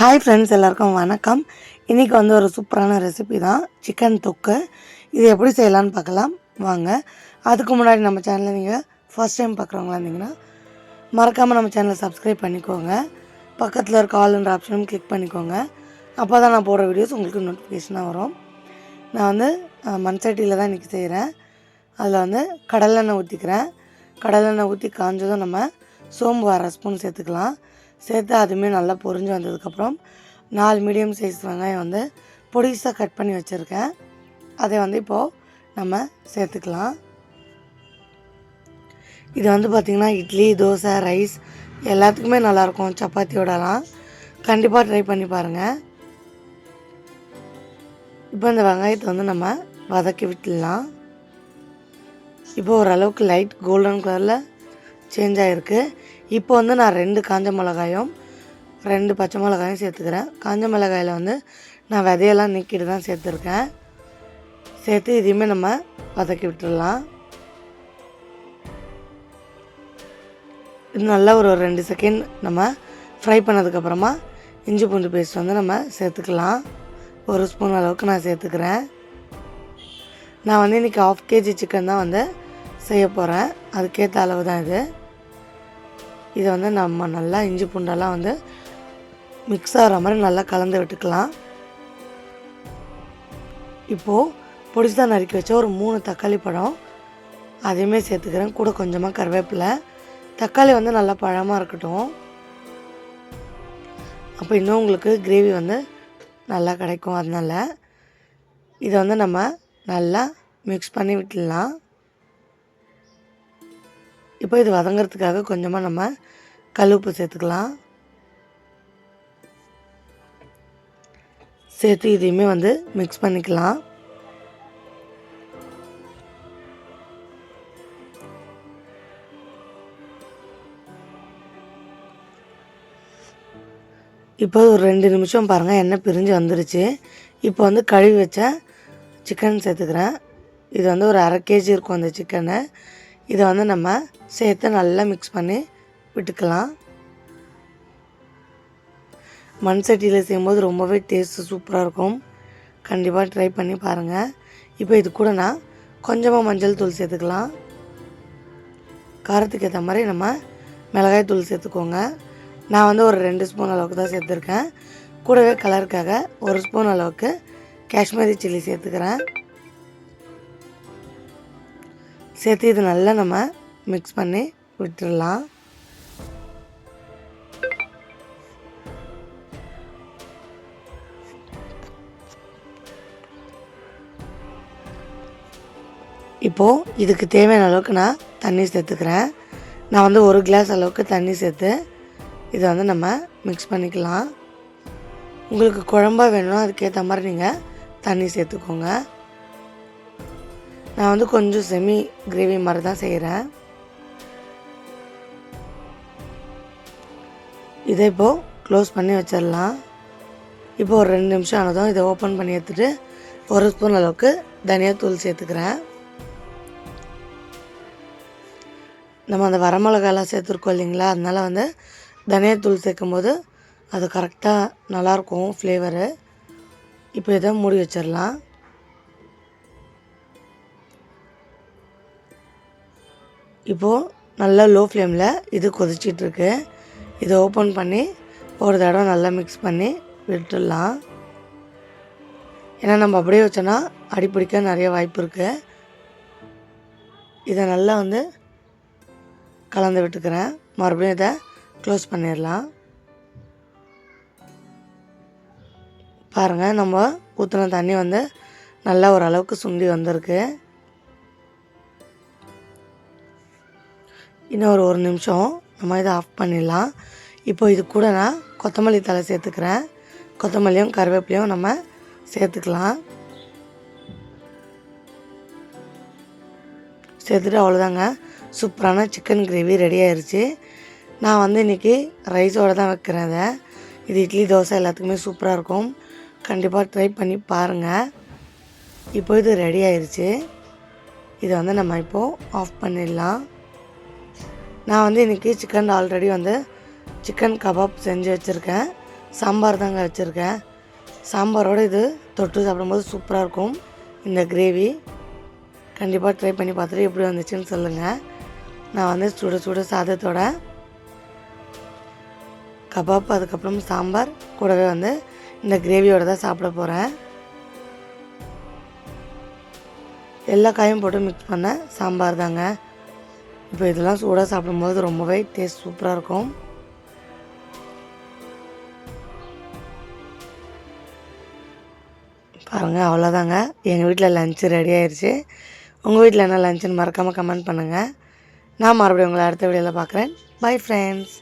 Hi friends எல்லாருக்கும் வணக்கம். இன்றைக்கி வந்து ஒரு சூப்பரான ரெசிபி தான். சிக்கன் தொக்கு. இது எப்படி செய்யலான்னு பார்க்கலாம். வாங்க. அதுக்கு முன்னாடி நம்ம சேனலில் நீங்கள் ஃபர்ஸ்ட் டைம் பார்க்குறவங்களா இருந்தீங்கன்னா மறக்காமல் நம்ம சேனலை சப்ஸ்கிரைப் பண்ணிக்கோங்க. பக்கத்தில் இருக்க ஆல்ன்ற ஆப்ஷனும் கிளிக் பண்ணிக்கோங்க. அப்போ தான் நான் போடுற வீடியோஸ் உங்களுக்கு நோட்டிஃபிகேஷனாக வரும். நான் வந்து மண் சட்டியில் தான் இன்றைக்கி செய்கிறேன் அதில் வந்து கடலெண்ணெய் ஊற்றிக்கிறேன் கடலெண்ணெய் ஊற்றி காஞ்சதும் நம்ம சோம்பு அரை ஸ்பூன் சேர்த்துக்கலாம். சேர்த்து அதுவுமே நல்லா பொரிஞ்சு வந்ததுக்கப்புறம் நாலு மீடியம் சைஸ் வெங்காயம் வந்து பொடிசாக கட் பண்ணி வச்சுருக்கேன். அதை வந்து இப்போது நம்ம சேர்த்துக்கலாம். இது வந்து பார்த்திங்கன்னா இட்லி தோசை ரைஸ் எல்லாத்துக்குமே நல்லாயிருக்கும் சப்பாத்தியோடலாம். கண்டிப்பாக ட்ரை பண்ணி பாருங்கள் இப்போ இந்த வெங்காயத்தை வந்து நம்ம வதக்கி விட்டுடலாம். இப்போ ஓரளவுக்கு லைட் கோல்டன் கலரில் சேஞ்ச் ஆகிருக்கு இப்போ வந்து நான் ரெண்டு காஞ்ச மிளகாயும் ரெண்டு பச்சை மிளகாயும் சேர்த்துக்கிறேன். காஞ்ச மிளகாயில் வந்து நான் விதையெல்லாம் நீக்கிட்டு தான் சேர்த்துருக்கேன். சேர்த்து இதையுமே நம்ம வதக்கி விட்டுடலாம். இது நல்லா ஒரு ரெண்டு செகண்ட் நம்ம ஃப்ரை பண்ணதுக்கப்புறமா இஞ்சி பூண்டு பேஸ்ட் வந்து நம்ம சேர்த்துக்கலாம். ஒரு ஸ்பூன் அளவுக்கு நான் சேர்த்துக்கிறேன். நான் வந்து இன்றைக்கி ஆஃப் கேஜி சிக்கன் தான் வந்து செய்ய போகிறேன் அதுக்கேற்ற அளவு தான் இது. இதை வந்து நம்ம நல்லா இஞ்சி பூண்டெல்லாம் வந்து மிக்ஸ் ஆகிற மாதிரி நல்லா கலந்து விட்டுக்கலாம். இப்போது பொடிசா நறுக்கி வச்ச ஒரு மூணு தக்காளி பழம் அதையுமே சேர்த்துக்கிறேன். கூட கொஞ்சமாக கருவேப்பிலை. தக்காளி வந்து நல்லா பழமாக இருக்கட்டும். அப்போ இன்னும் உங்களுக்கு கிரேவி வந்து நல்லா கிடைக்கும். அதனால இதை வந்து நம்ம நல்லா மிக்ஸ் பண்ணி விட்டுடலாம். இப்போ இது வதங்கிறதுக்காக கொஞ்சமாக நம்ம கல்லுப்பு சேர்த்துக்கலாம். சேர்த்து இதையுமே வந்து மிக்ஸ் பண்ணிக்கலாம். இப்போ ஒரு ரெண்டு நிமிஷம் பாருங்கள் எண்ணெய் பிரிஞ்சு வந்துருச்சு. இப்போ வந்து கழுவி வச்ச சிக்கன் சேர்த்துக்கிறேன். இது வந்து ஒரு அரை கேஜி இருக்கும் அந்த சிக்கனை இதை வந்து நம்ம சேர்த்து நல்லா மிக்ஸ் பண்ணி விட்டுக்கலாம். மண் சட்டியில் செய்யும்போது ரொம்பவே டேஸ்ட்டு சூப்பராக இருக்கும். கண்டிப்பாக ட்ரை பண்ணி பாருங்கள் இப்போ இது கூட நான் கொஞ்சமாக மஞ்சள் தூள் சேர்த்துக்கலாம். காரத்துக்கு ஏற்ற மாதிரி நம்ம மிளகாய் தூள் சேர்த்துக்கோங்க. நான் வந்து ஒரு ரெண்டு ஸ்பூன் அளவுக்கு தான் சேர்த்துருக்கேன். கூடவே கலருக்காக ஒரு ஸ்பூன் அளவுக்கு காஷ்மீரி சில்லி சேர்த்துக்கிறேன். சேர்த்து இது நல்லா நம்ம மிக்ஸ் பண்ணி விட்டுடலாம் இப்போது இதுக்கு தேவையான அளவுக்கு நான் தண்ணி சேர்த்துக்கிறேன். நான் வந்து ஒரு கிளாஸ் அளவுக்கு தண்ணி சேர்த்து இதை வந்து நம்ம மிக்ஸ் பண்ணிக்கலாம். உங்களுக்கு குழம்பா வேணும் அதுக்கேற்ற மாதிரி நீங்கள் தண்ணி சேர்த்துக்கோங்க. நான் வந்து கொஞ்சம் செமி கிரேவி மாதிரி தான் செய்கிறேன் இதை இப்போது க்ளோஸ் பண்ணி வச்சிடலாம். இப்போ ஒரு ரெண்டு நிமிஷம் ஆனதும் இதை ஓப்பன் பண்ணி எடுத்துகிட்டு ஒரு ஸ்பூன் அளவுக்கு தனியாத்தூள் சேர்த்துக்கிறேன். நம்ம அந்த வரமிளகாலாம் சேர்த்துருக்கோம் இல்லைங்களா? அதனால் வந்து தனியாத்தூள் சேர்க்கும்போது அது கரெக்டாக நல்லாயிருக்கும் ஃப்ளேவரு இப்போ இதை மூடி வச்சிடலாம். இப்போது நல்லா லோ ஃப்ளேமில் இது கொதிச்சிட்ருக்கு. இதை ஓப்பன் பண்ணி ஒரு தடவை நல்லா மிக்ஸ் பண்ணி விட்டுடலாம். ஏன்னா நம்ம அப்படியே வச்சோன்னா அடிப்பிடிக்க நிறைய வாய்ப்பு இருக்குது இதை நல்லா வந்து கலந்து விட்டுக்கிறேன். மறுபடியும் இதை க்ளோஸ் பண்ணிடலாம். பாருங்கள் நம்ம ஊற்றின தண்ணி வந்து நல்லா ஓரளவுக்கு சுண்டி வந்திருக்கு. இன்னும் ஒரு ஒரு நிமிஷம். நம்ம இதை ஆஃப் பண்ணிடலாம். இப்போ இது கூட நான் கொத்தமல்லி தலை சேர்த்துக்கிறேன். கொத்தமல்லியும் கருவேப்பிலையும் நம்ம சேர்த்துக்கலாம். சேர்த்துட்டு அவ்வளோதாங்க சூப்பரான சிக்கன் கிரேவி ரெடி ஆயிடுச்சு நான் வந்து இன்றைக்கி ரைஸோடு தான் வைக்கிறேன் அதை. இது இட்லி தோசை எல்லாத்துக்குமே சூப்பராக இருக்கும். கண்டிப்பாக ட்ரை பண்ணி பாருங்கள் இப்போ இது ரெடி ஆயிடுச்சு இதை வந்து நம்ம இப்போது ஆஃப் பண்ணிடலாம். நான் வந்து இன்றைக்கி சிக்கன் ஆல்ரெடி வந்து சிக்கன் கபாப் செஞ்சு வச்சுருக்கேன். சாம்பார் தாங்க வச்சுருக்கேன். சாம்பாரோடு இது தொட்டு சாப்பிடும்போது சூப்பராக இருக்கும். இந்த கிரேவி கண்டிப்பாக ட்ரை பண்ணி பார்த்துட்டு எப்படி வந்துச்சுன்னு சொல்லுங்கள் நான் வந்து சுட சுட சாதத்தோட கபாப் அதுக்கப்புறம் சாம்பார் கூடவே வந்து இந்த கிரேவியோடு தான் சாப்பிட போகிறேன் எல்லா காயும் போட்டு மிக்ஸ் பண்ண சாம்பார் தாங்க. இப்போ இதெல்லாம் சூடாக சாப்பிடும்போது ரொம்பவே டேஸ்ட் சூப்பராக இருக்கும். பாருங்கள் அவ்வளோதாங்க. எங்கள் வீட்டில் லஞ்சு ரெடி ஆயிடுச்சு உங்கள் வீட்டில் என்ன லஞ்சுன்னு மறக்காமல் கமெண்ட் பண்ணுங்கள் நான் மறுபடியும் உங்களை அடுத்த வீடியோவில் பார்க்குறேன். Bye friends